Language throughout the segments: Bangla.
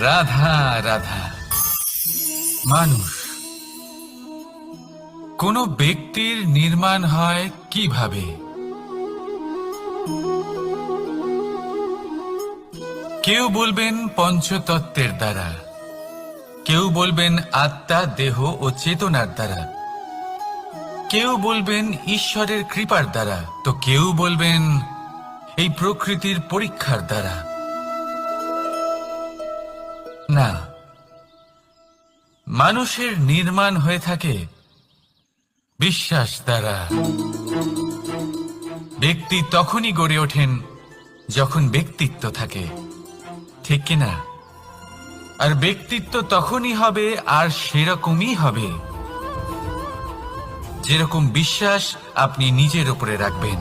রাধা রাধা। মানুষ, কোন ব্যক্তির নির্মাণ হয় কীভাবে? কেউ বলবেন পঞ্চতত্ত্বের দ্বারা, কেউ বলবেন আত্মা, দেহ ও চেতনার দ্বারা, কেউ বলবেন ঈশ্বরের কৃপার দ্বারা, তো কেউ বলবেন এই প্রকৃতির পরীক্ষার দ্বারা। না। মানুষের নির্মাণ হয়ে থাকে বিশ্বাস দ্বারা। ব্যক্তি তখনই গড়ে ওঠেন যখন ব্যক্তিত্ব থাকে। ঠিক কিনা? আর ব্যক্তিত্ব তখনই হবে আর সেরকমই হবে। যেরকম বিশ্বাস আপনি নিজের উপরে রাখবেন।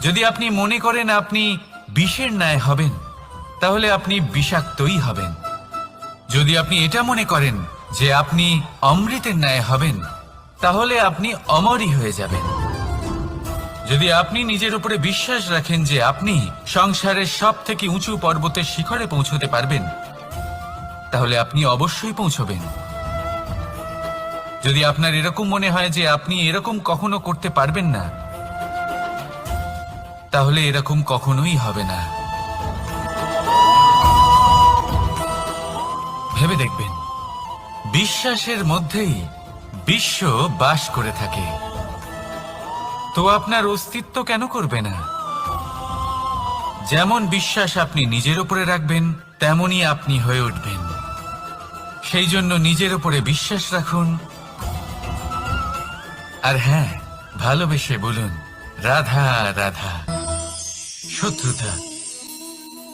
যদি আপনি মনে করেন আপনি বিষের ন্যায় হবেন। তাহলে আপনি বিষাক্তই হবেন। যদি আপনি এটা মনে করেন যে আপনি অমৃতের ন্যায় হবেন, তাহলে আপনি অমরই হয়ে যাবেন। যদি আপনি নিজের উপরে বিশ্বাস রাখেন যে আপনি সংসারের সব থেকে উঁচু পর্বতের শিখরে পৌঁছতে পারবেন, তাহলে আপনি অবশ্যই পৌঁছবেন। যদি আপনার এরকম মনে হয় যে আপনি এরকম কখনো করতে পারবেন না, তাহলে এরকম কখনোই হবে না। ভেবে দেখবেন, বিশ্বাসের মধ্যেই বিশ্ব বাস করে থাকে। তো আপনার অস্তিত্ব কেন করবে না? যেমন বিশ্বাস আপনি নিজের উপরে রাখবেন, তেমনই আপনি হয়ে উঠবেন। সেই জন্য নিজের উপরে বিশ্বাস রাখুন। আর হ্যাঁ ভালোবেসে বলুন, রাধা রাধা, শত্রুতা।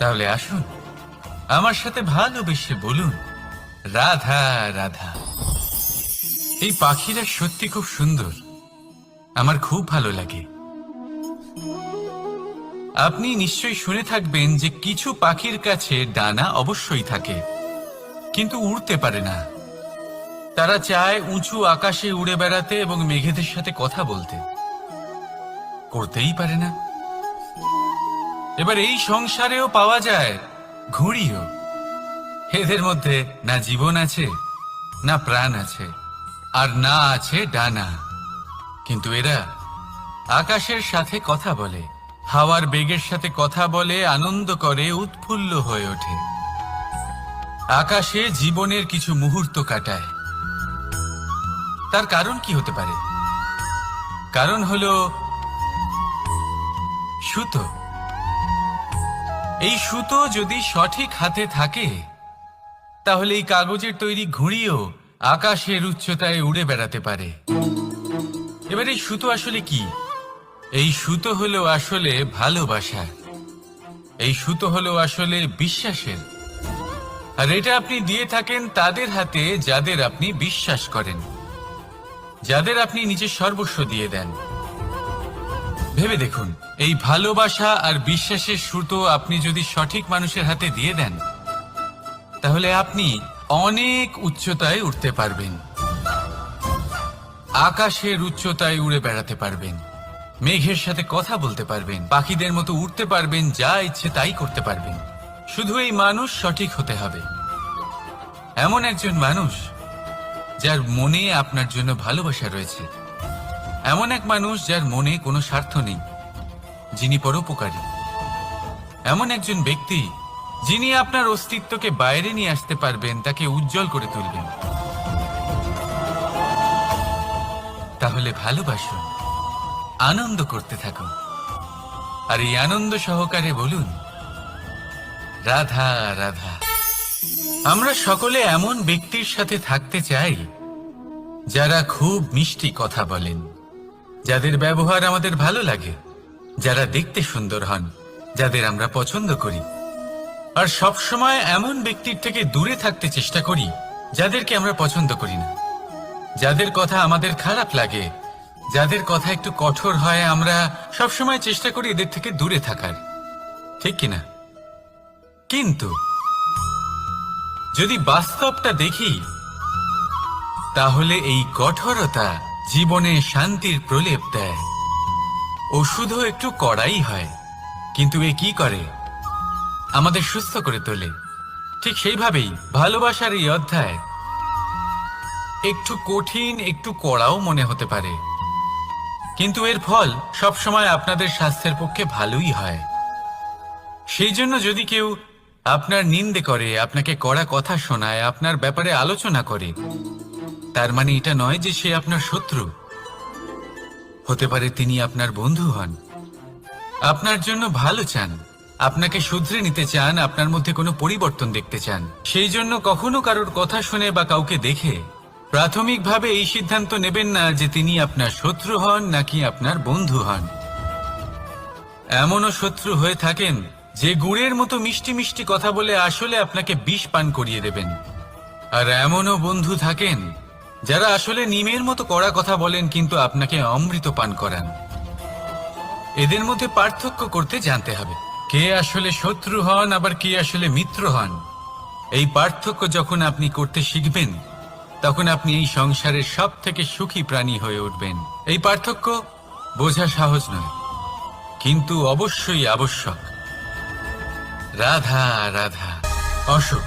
তাহলে আসুন। আমার সাথে ভালোবেসে বলুন, রাধা রাধা। এই পাখিরা সত্যি খুব সুন্দর। আমার খুব ভালো লাগে। আপনি নিশ্চয়ই শুনে থাকবেন যে কিছু পাখির কাছে ডানা অবশ্যই থাকে, কিন্তু উড়তে পারে না। তারা চায় উঁচু আকাশে উড়ে বেড়াতে এবং মেঘেদের সাথে কথা বলতে। করতেই পারে না। এবার এই সংসারেও পাওয়া যায় ঘুড়িও। এদের মধ্যে না জীবন আছে, না প্রাণ আছে, আর না আছে ডানা। কিন্তু এরা আকাশের সাথে কথা বলে, হাওয়ার বেগের সাথে কথা বলে, আনন্দ করে, উৎফুল্ল হয়ে ওঠে। আকাশে জীবনের কিছু মুহূর্ত কাটায়। তার কারণ কি হতে পারে? কারণ হলো সুতো। এই সুতো যদি সঠিক হাতে থাকে, তাহলে এই কাগজের তৈরি ঘুড়িও আকাশের উচ্চতায় উড়ে বেড়াতে পারে। এবার এই সুতো আসলে কি? এই সুতো হলো আসলে ভালোবাসা। এই সুতো হলো আসলে বিশ্বাসের। আর এটা আপনি দিয়ে থাকেন তাদের হাতে যাদের আপনি বিশ্বাস করেন। যাদের আপনি নিজের সর্বস্ব দিয়ে দেন। ভেবে দেখুন, এই ভালোবাসা আর বিশ্বাসের সুতো আপনি যদি সঠিক মানুষের হাতে দিয়ে দেন, তাহলে আপনি অনেক উচ্চতায় উঠতে পারবেন। আকাশের উচ্চতায় উড়ে বেড়াতে পারবেন। মেঘের সাথে কথা বলতে পারবেন। পাখিদের মতো উঠতে পারবেন, যা ইচ্ছে তাই করতে পারবেন। শুধু এই মানুষ সঠিক হতে হবে। এমন একজন মানুষ যার মনে আপনার জন্য ভালোবাসা রয়েছে। এমন এক মানুষ যার মনে কোনো স্বার্থ নেই, যিনি পরোপকারী। এমন একজন ব্যক্তি যিনি আপনার অস্তিত্বকে বাইরে নিয়ে আসতে পারবেন, তাকে উজ্জ্বল করে তুলবেন। তাহলে ভালোবাসুন, আনন্দ করতে থাকুন। আর এই আনন্দ সহকারে বলুন, রাধা রাধা। আমরা সকলে এমন ব্যক্তির সাথে থাকতে চাই, যারা খুব মিষ্টি কথা বলেন। যাদের ব্যবহার আমাদের ভালো লাগে, যারা দেখতে সুন্দর হন, যাদের আমরা পছন্দ করি। আর সব সময় এমন ব্যক্তির থেকে দূরে থাকতে চেষ্টা করি, যাদেরকে আমরা পছন্দ করি না। যাদের কথা আমাদের খারাপ লাগে, যাদের কথা একটু কঠোর হয়, আমরা সব সময় চেষ্টা করি এদের থেকে দূরে থাকার। ঠিক কিনা? কিন্তু, যদি বাস্তবটা দেখি, তাহলে এই কঠোরতা জীবনে শান্তির প্রলেপ দেয়। ও শুধু একটু কড়াই হয়, কিন্তু এ কি করে? আমাদের সুস্থ করে তোলে। ঠিক সেইভাবেই ভালোবাসার এই অধ্যায়। একটু কঠিন, একটু কড়াও মনে হতে পারে। কিন্তু এর ফল সবসময় আপনাদের স্বাস্থ্যের পক্ষে ভালোই হয়। সেই জন্য যদি কেউ আপনার নিন্দে করে, আপনাকে কড়া কথা শোনায়, আপনার ব্যাপারে আলোচনা করে তার মানে এটা নয় যে সে আপনার শত্রু। হতে পারে তিনি আপনার বন্ধু হন। আপনার জন্য ভালো চান। আপনাকে শুধরে নিতে চান, আপনার মধ্যে কোনো পরিবর্তন দেখতে চান। সেই জন্য কখনো কারোর কথা শুনে বা কাউকে দেখে প্রাথমিকভাবে এই সিদ্ধান্ত নেবেন না যে তিনি আপনার শত্রু হন নাকি আপনার বন্ধু হন। এমনও শত্রু হয়ে থাকেন যে গুড়ের মতো মিষ্টি মিষ্টি কথা বলে আসলে আপনাকে বিষ পান করিয়ে দেবেন। আর এমনও বন্ধু থাকেন যারা আসলে নিমের মতো কড়া কথা বলেন, কিন্তু আপনাকে অমৃত পান করান। এদের মধ্যে পার্থক্য করতে জানতে হবে। কে আসলে শত্রু হন, আবার কে আসলে মিত্র হন? এই পার্থক্য যখন আপনি করতে শিখবেন, তখন আপনি এই সংসারের সব থেকে সুখী প্রাণী হয়ে উঠবেন। এই পার্থক্য বোঝা সহজ নয়, কিন্তু অবশ্যই আবশ্যক। রাধা রাধা অসুখ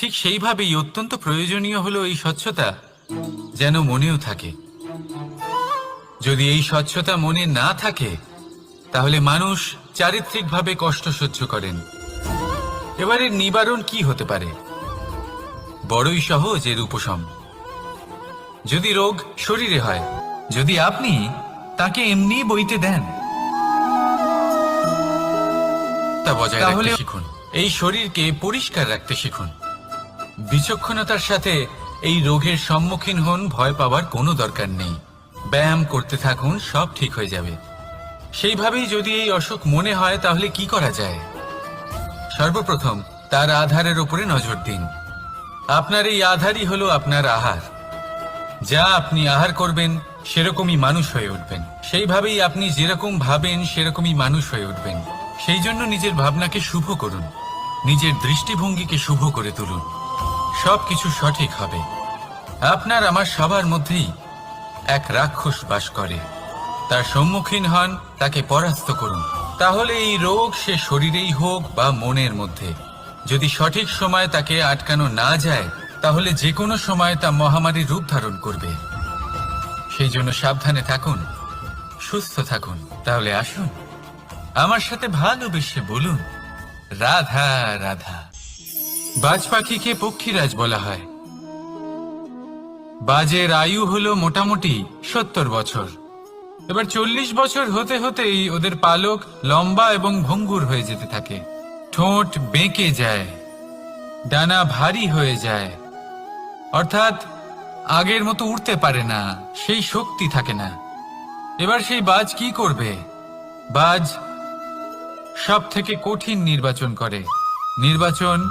ঠিক সেইভাবেই অত্যন্ত প্রয়োজনীয় হলো এই স্বচ্ছতা যেন মনেও থাকে। যদি এই স্বচ্ছতা মনে না থাকে তাহলে মানুষ চারিত্রিকভাবে কষ্ট সহ্য করেন। এবারে নিবারণ কি হতে পারে? বড়ই সহজ এর উপশম। যদি রোগ শরীরে হয় যদি আপনি তাকে এমনি বইতে দেন তা বজায় রাখতে শিখুন। এই শরীরকে পরিষ্কার রাখতে শিখুন। বিচক্ষণতার সাথে এই রোগের সম্মুখীন হন, ভয় পাওয়ার কোনো দরকার নেই। ব্যায়াম করতে থাকুন, সব ঠিক হয়ে যাবে। সেইভাবেই যদি এই অসুখ মনে হয়, তাহলে কি করা যায়? সর্বপ্রথম, তার আধারের উপরে নজর দিন। আপনার এই আধারই হলো আপনার আহার। যা আপনি আহার করবেন, সেরকমই মানুষ হয়ে উঠবেন। সেইভাবেই আপনি যেরকম ভাবেন, সেরকমই মানুষ হয়ে উঠবেন। সেই জন্য নিজের ভাবনাকে শুভ করুন। নিজের দৃষ্টিভঙ্গিকে শুভ করে তুলুন। সবকিছু সঠিক হবে। আপনার আমার সবার মধ্যেই এক রাক্ষস বাস করে। তার সম্মুখীন হন, তাকে পরাস্ত করুন। তাহলে এই রোগ সে শরীরেই হোক বা মনের মধ্যে। যদি সঠিক সময় তাকে আটকানো না যায়, তাহলে যে কোনো সময় তা মহামারীর রূপ ধারণ করবে। সেই জন্য সাবধানে থাকুন, সুস্থ থাকুন। তাহলে আসুন। আমার সাথে ভালোবেসে বলুন, রাধা রাধা। বাজ পাখিকে পক্ষীরাজ বলা হয়। বাজের আয়ু হলো মোটামুটি সত্তর বছর। এবার চল্লিশ বছর হতে হতেই ওদের পালক লম্বা এবং ভঙ্গুর হয়ে যেতে থাকে। ঠোঁট বেঁকে যায়, ডানা ভারী হয়ে যায়। অর্থাৎ আগের মতো উঠতে পারে না, সেই শক্তি থাকে না। এবার সেই বাজ কি করবে? বাজ সব থেকে কঠিন নির্বাচন করে। নির্বাচন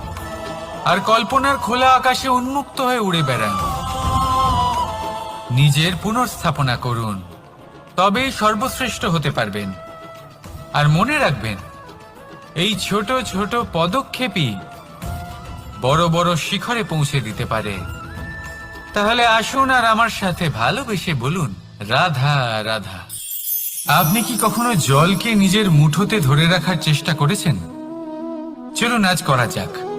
আর কল্পনার খোলা আকাশে উন্মুক্ত হয়ে উড়ে বেড়ান। নিজের পুনর্স্থাপনা করুন। তবেই সর্বশ্রেষ্ঠ হতে পারবেন। আর মনে রাখবেন, এই ছোট ছোট পদক্ষেপই বড় বড় শিখরে পৌঁছে দিতে পারে। তাহলে আসুন আর আমার সাথে ভালোবেসে বলুন, রাধা রাধা, আপনি কি কখনো জলকে নিজের মুঠোতে ধরে রাখার চেষ্টা করেছেন? চলুন আজ করা যাক।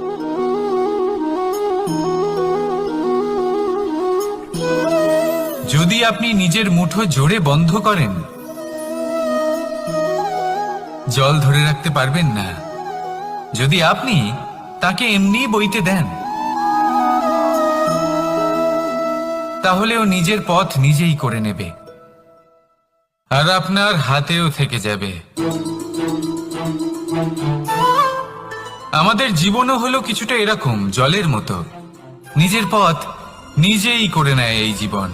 যদি আপনি নিজের মুঠো জোরে বন্ধ করেন, জল ধরে রাখতে পারবেন না। যদি আপনি তাকে এমনি বইতে দেন, তাহলে ও নিজের পথ নিজেই করে নেবে। আর আপনার হাতেও থেকে যাবে। আমাদের জীবনও হলো কিছুটা এরকম, জলের মতো। নিজের পথ নিজেই করে নেয় এই জীবন।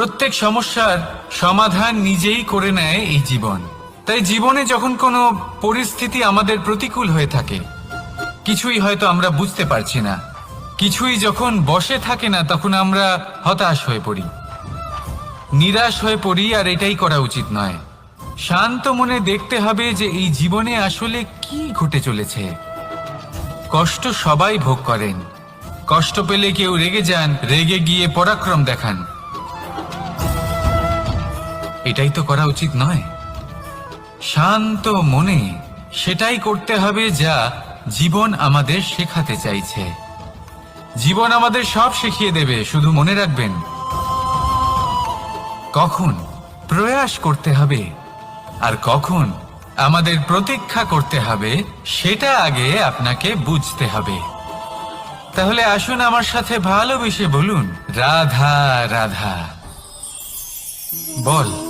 প্রত্যেক সমস্যার সমাধান নিজেই করে নেয় এই জীবন। তাই জীবনে যখন কোনো পরিস্থিতি আমাদের প্রতিকূল হয়ে থাকে, কিছুই হয়তো আমরা বুঝতে পারছি না। কিছুই যখন বসে থাকে না, তখন আমরা হতাশ হয়ে পড়ি। নিরাশ হয়ে পড়ি, আর এটাই করা উচিত নয়। শান্ত মনে দেখতে হবে যে এই জীবনে আসলে কি ঘটে চলেছে। কষ্ট সবাই ভোগ করেন। কষ্ট পেলে কেউ রেগে যান, রেগে গিয়ে পরাক্রম দেখান। এটাই তো করা উচিত নয়। শান্ত মনে সেটাই করতে হবে যা জীবন আমাদের শেখাতে চাইছে। জীবন আমাদের সব শিখিয়ে দেবে, শুধু মনে রাখবেন। কখন প্রয়াস করতে হবে আর কখন আমাদের প্রতীক্ষা করতে হবে, সেটা আগে আপনাকে বুঝতে হবে। তাহলে আসুন আমার সাথে ভালোবেসে বলুন, রাধা রাধা। বল।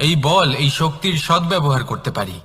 এই বল এই শক্তির সদ্ব্যবহার করতে পারি।